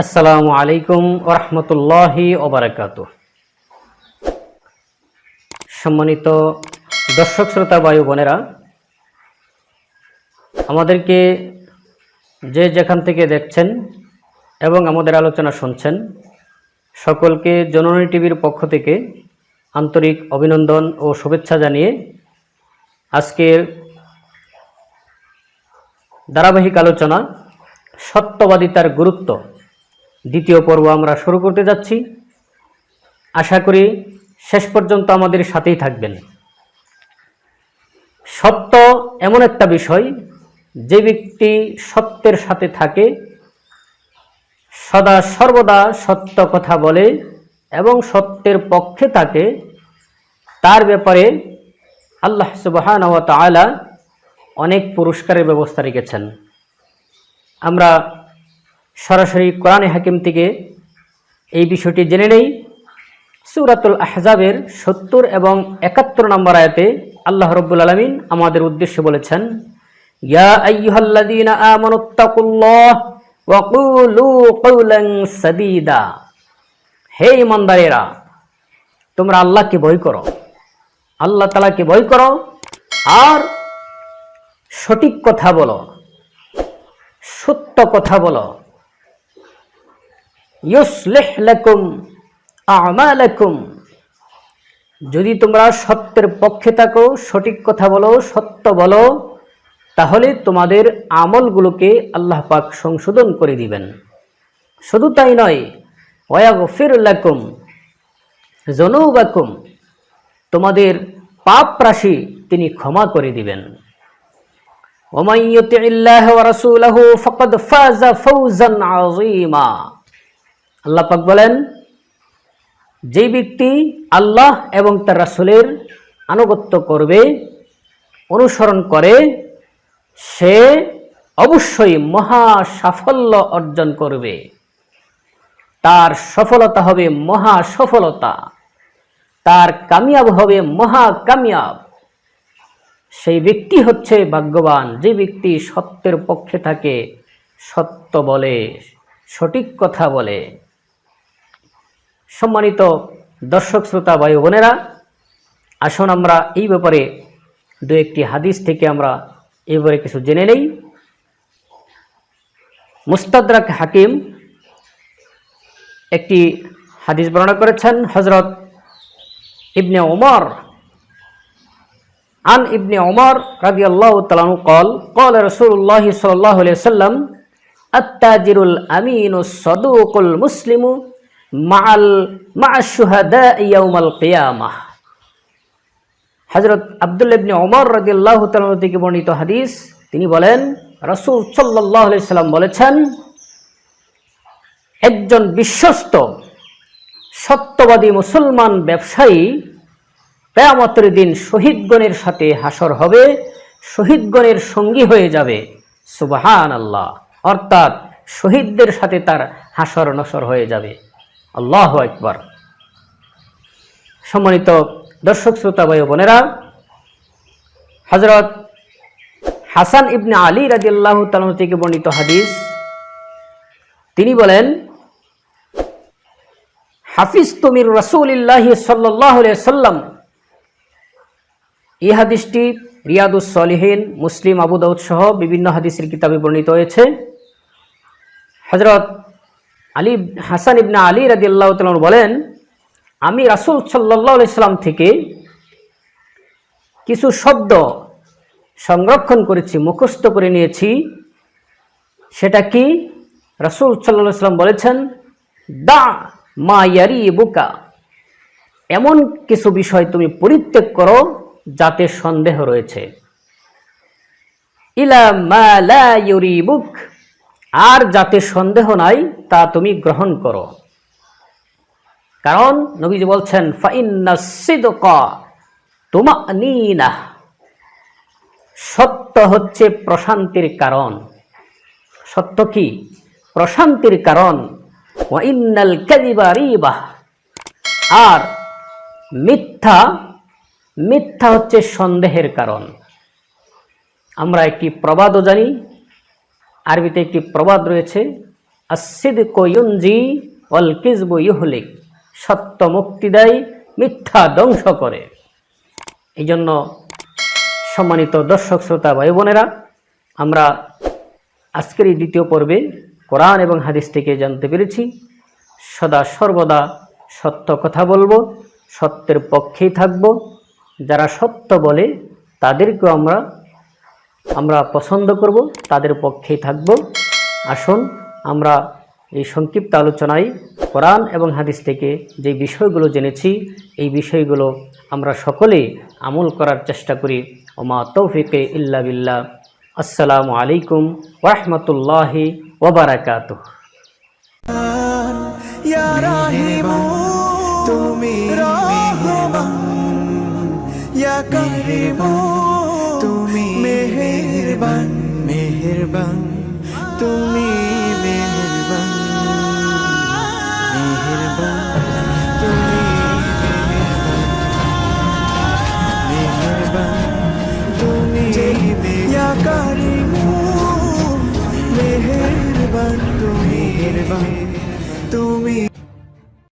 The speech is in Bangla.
আসসালামু আলাইকুম ওরহমতুল্লাহি ওবরাকাত সম্মানিত দর্শক, শ্রোতা বায়ু বোনেরা, আমাদেরকে যে যেখান থেকে দেখছেন এবং আমাদের আলোচনা শুনছেন, সকলকে জননী টিভির পক্ষ থেকে আন্তরিক অভিনন্দন ও শুভেচ্ছা জানিয়ে আজকের ধারাবাহিক আলোচনা সত্যবাদিতার গুরুত্ব দ্বিতীয় পর্ব আমরা শুরু করতে যাচ্ছি। আশা করি শেষ পর্যন্ত আমাদের সাথেই থাকবেন। সত্য এমন একটা বিষয়, যে ব্যক্তি সত্যের সাথে থাকে, সদা সর্বদা সত্য কথা বলে এবং সত্যের পক্ষে থাকে, তার ব্যাপারে আল্লাহ সুবাহান তাআলা অনেক পুরস্কারের ব্যবস্থা রেখেছেন। আমরা সরাসরি কোরআনে হাকিম থেকে এই বিষয়টি জেনে নেই। সুরাতুল আহজাবের সত্তর এবং একাত্তর নম্বর আয়াতে আল্লাহ রব্বুল আলমিন আমাদের উদ্দেশ্যে বলেছেন, ইয়া হে ইমানদারেরা তোমরা আল্লাহকে ভয় করো, আল্লাহ তালাকে ভয় করো, আর সঠিক কথা বলো, সত্য কথা বলো। ইউসলেহ লেকুম আমা লেকুম যদি তোমরা সত্যের পক্ষে থাকো, সঠিক কথা বলো, সত্য বলো, তাহলে তোমাদের আমলগুলোকে আল্লাহ পাক সংশোধন করে দিবেন। শুধু তাই নয়, ওয়াগফির জনৌ জনৌবাকুম তোমাদের পাপ রাশি তিনি ক্ষমা করে দিবেন। ওমাইয়তে ইল্লাহ রাসূলাহু ফাকাদ ফাজা ফাউজান আযীমা। আল্লাহ পাক বলেন যে ব্যক্তি আল্লাহ এবং তার রাসুলের আনুগত্য করবে, অনুসরণ করে, সে অবশ্যই মহা সাফল্য অর্জন করবে। তার সফলতা হবে মহা সফলতা। তার কামিয়াব হবে মহা কামিয়াব। সেই ব্যক্তি হচ্ছে ভাগ্যবান, যে ব্যক্তি সত্যের পক্ষে থাকে, সত্য বলে, সঠিক কথা বলে। সম্মানিত দর্শক, শ্রোতা, ভাই বোনেরা, আসুন আমরা এই ব্যাপারে দু একটি হাদিস থেকে আমরা এবারে ব্যাপারে কিছু জেনে নেই। মুস্তাদরাক হাকিম একটি হাদিস বর্ণনা করেছেন হজরত ইবনে ওমর আন ইবনে ওমর রাজি আল্লাহ তালু কল কল রসুল্লাহ সাল্লাহ সাল্লাম আত্তাজিরুল আমিনুস সদুকুল মুসলিমু হজরত আবদুল ইবনে ওমর থেকে বর্ণিত হাদিস, তিনি বলেন, রসুল সাল্লাম বলেছেন, একজন বিশ্বস্ত, সত্যবাদী মুসলমান ব্যবসায়ী কেয়ামতের দিন শহীদগণের সাথে হাসর হবে, শহীদগণের সঙ্গী হয়ে যাবে। সুবাহান আল্লাহ অর্থাৎ শহীদদের সাথে তার হাসর নসর হয়ে যাবে। আল্লাহ একবার সম্মানিত দর্শক, শ্রোতা, ভাই বোনেরা হজরত হাসান ইবনে আলী রাজি আল্লাহ থেকে বর্ণিত হাদিস। তিনি বলেন হাফিজ তুমির রসুলিল্লাহ সাল্লাহ সাল্লাম এই হাদিসটি রিয়াদুস সলিহীন, মুসলিম, আবু দাউদ সহ বিভিন্ন হাদিসের কিতাবে বর্ণিত হয়েছে। হজরত আলী, হাসান ইবনা আলী রাজি আল্লাহ বলেন, আমি রাসুল সাল্লাহ ইসলাম থেকে কিছু শব্দ সংরক্ষণ করেছি, মুখস্থ করে নিয়েছি। সেটা কি? রাসুল সাল্লাহ ইসলাম বলেছেন, দা মা ইয়ারি বুকা এমন কিছু বিষয় তুমি পরিত্যাগ করো যাতে সন্দেহ রয়েছে। ইলা মা লা ইউরিবুক। আর যাতে সন্দেহ নাই, তা তুমি গ্রহণ করো। কারণ নবীজি বলছেন সিদকা তুমানিনা। সত্য হচ্ছে প্রশান্তির কারণ। সত্য কি? প্রশান্তির কারণ, ওয়াইন্নাল কাযিবা রিবাহ। আর মিথ্যা মিথ্যা হচ্ছে সন্দেহের কারণ। আমরা একটি প্রবাদও জানি আরবিতে একটি প্রবাদ রয়েছে আসিদ কয়ুঞ্জি অল কিসবু ইহলিক সত্য মুক্তি দেয়, মিথ্যা ধ্বংস করে এই জন্য সম্মানিত দর্শক, শ্রোতা, ভাই, বোনেরা, আমরা আজকের এই দ্বিতীয় পর্বে কোরআন এবং হাদিস থেকে জানতে পেরেছি। সদা সর্বদা সত্য কথা বলব, সত্যের পক্ষেই থাকব। যারা সত্য বলে, তাদেরকেও আমরা আমরা পছন্দ করব, তাদের পক্ষেই থাকব। আসুন, আমরা এই সংক্ষিপ্ত আলোচনায় কোরআন এবং হাদিস থেকে যে বিষয়গুলো জেনেছি, এই বিষয়গুলো আমরা সকলে আমল করার চেষ্টা করি। ওমা তৌফিকে ইল্লা বিল্লাহ। আসসালামু আলাইকুম ওরহমতুল্লাহি কারিমু তুমি মেহেরবান মেহেরবান তুমি মেহেরবান। মেহেরবান তুমি মেহেরবান। তুমি মেহেরবান। তুমি মেহেরবান। তুমি